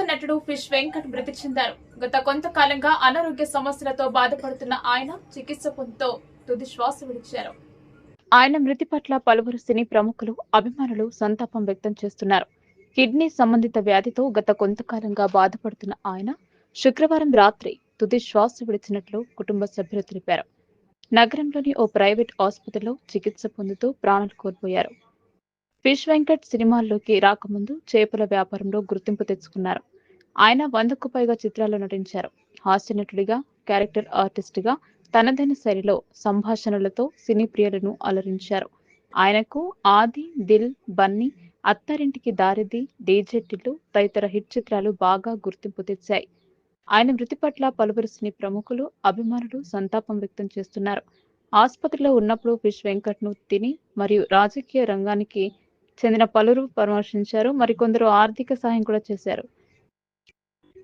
నటుడు ఫిష్ వెంకట్ మృతి చెందారు. గత కొంతకాలంగా అనారోగ్య సమస్యలతో బాధపడుతున్న ఆయన చికిత్స పొందుతూ తుది శ్వాస విడిచారు. ఆయన మృతి పట్ల పలువురు సినీ ప్రముఖులు అభిమానులు సంతాపం వ్యక్తం చేస్తున్నారు. కిడ్నీ సంబంధిత వ్యాధితో గత కొంతకాలంగా బాధపడుతున్న ఆయన శుక్రవారం రాత్రి తుది శ్వాస విడిచినట్లు కుటుంబ సభ్యులు తెలిపారు. నగరంలోని ఓ ప్రైవేట్ ఆసుపత్రిలో చికిత్స పొందుతూ ప్రాణాలు కోల్పోయారు. ఫిష్ వెంకట్ సినిమాల్లోకి రాకముందు చేపల వ్యాపారంలో గుర్తింపు తెచ్చుకున్నారు. ఆయన వందకు పైగా చిత్రాల్లో నటించారు. హాస్య నటుడిగా క్యారెక్టర్ ఆర్టిస్ట్గా తనదైన శైలిలో సంభాషణలతో సినీ ప్రియులను అలరించారు. ఆయనకు ఆది దిల్ బన్నీ అత్తారింటికి దారిది డీజెట్టిలు టిల్లు తదితర హిట్ చిత్రాలు బాగా గుర్తింపు తెచ్చాయి. ఆయన మృతి పట్ల పలువురు సినీ ప్రముఖులు అభిమానులు సంతాపం వ్యక్తం చేస్తున్నారు. ఆసుపత్రిలో ఉన్నప్పుడు ఫిష్ వెంకట్ను తిని మరియు రాజకీయ రంగానికి చెందిన పలువురు పరామర్శించారు. మరికొందరు ఆర్థిక సహాయం కూడా చేశారు.